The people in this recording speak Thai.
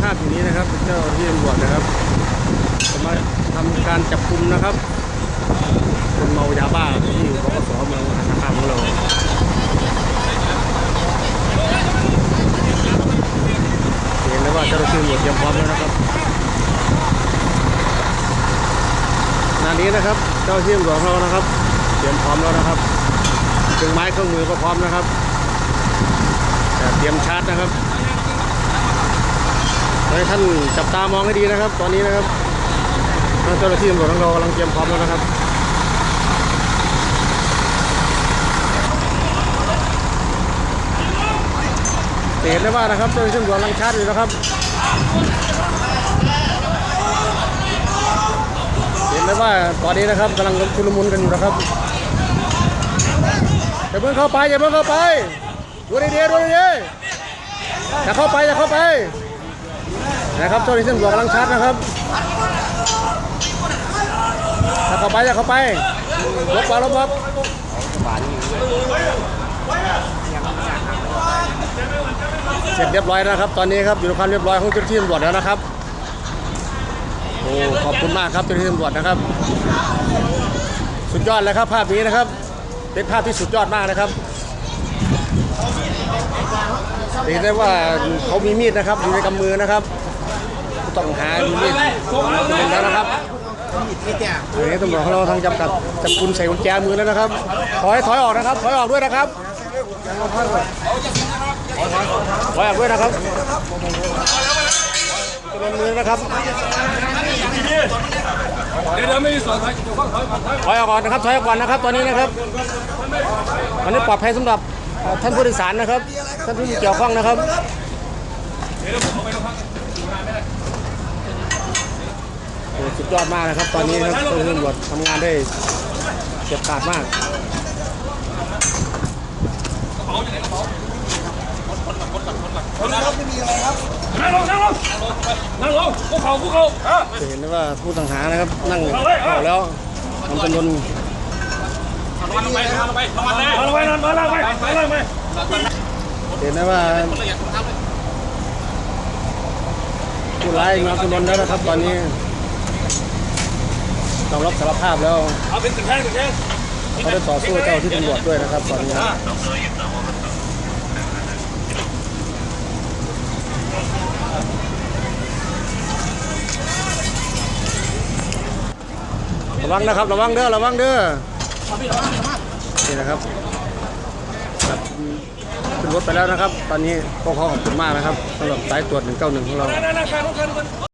ภาพอย่างนี้นะครับ เจ้าที่ตำรวจนะครับจะมาทำการจับกุมนะครับคนเมายาบ้าที่อยู่บกสเมืองมหาสารคามของเราเห็นแล้วว่าเจ้าหน้าที่ตำรวจเตรียมพร้อมแล้วนะครับงานนี้นะครับ เจ้าที่ตำรวจของเรานะครับ เตรียมพร้อมแล้วนะครับเครื่องไม้เครื่องมือก็พร้อมนะครับเตรียมชาร์จนะครับ ให้ท่านจับตามองให้ดีนะครับ ตอนนี้นะครับทางเจ้าหน้าที่ตำรวจของเรากำลังเตรียมพร้อมแล้วนะครับเห็นได้ว่านะครับเจ้าหน้าที่ตำรวจกำลังชาร์จอยู่นะครับเห็นได้ว่าตอนนี้นะครับกำลังชุลมุนกันอยู่นะครับอย่าเพิ่งเข้าไปอย่าเพิ่งเข้าไปดูดีๆดูดีๆอย่าเข้าไปอย่าเข้าไป นะครับเจ้าหน้าที่ตำรวจกำลังชาร์จนะครับอย่าเข้าไปอย่าเข้าไปลบไปลบลบเสร็จเรียบร้อยแล้วนะครับ ตอนนี้ครับอยู่ในความเรียบร้อยของเจ้าหน้าที่ตำรวจแล้วนะครับโอ้ขอบคุณมากครับเจ้าหน้าที่ตำรวจนะครับ สุดยอดเลยครับภาพนี้นะครับ เป็นภาพที่สุดยอดมากนะครับเห็นได้ว่าเขามีมีดนะครับอยู่ในกำมือนะครับ ต้องหามีมีดเป็นแล้วนะครับเฮ้ตำรวจของเราทางจับกัดจับกุญใส่กุญแจมือแล้วนะครับ ถอยถอยออกนะครับ ถอยออกด้วยนะครับ ถอยออกด้วยนะครับจะเมือนะครับเดี๋ยวเดี๋ยวไม่มีส่วนใครเกี่ยวข้องถอยอนถอยถอยออกก่อนนะครับถอยออกก่อนนะครับ ตอนนี้นะครับตอนนี้ปลอดภัยสำหรับท่านผู้โดยสารนะครับ ท่านผู้เกี่ยวข้องนะครับโอ้สุด ยอดมากนะครับ ตอนนี้นะครับตำรวจทำงานได้เฉียบขาดมากนั่งลงนั่งลงนั่งลงคุกเข่าคุกเข่าจะเห็นได้ว่าผู้ต้องหานะครับ นั่งเข้าแล้วทำจำนวนนอนลงไปนอนลงไปนอนเลยนอนลงไปนอนนอนล่างไปนอนลงไปเห็นได้ว่าผู้ร้ายมาจำนวนแล้วนะครับตอนนี้ ต้องรับสารภาพแล้วเอาเป็นถึงแท่งถึงแท่งเขาได้ต่อสู้เจ้าที่ตำรวจด้วยนะครับตอนนี้ระวังนะครับระวังเด้อระวังเด้อนี่นะครับครับขึ้นรถไปแล้วนะครับ ตอนนี้พวกเขาขอบคุณมากนะครับสำหรับสายตรวจ 191 ของเรา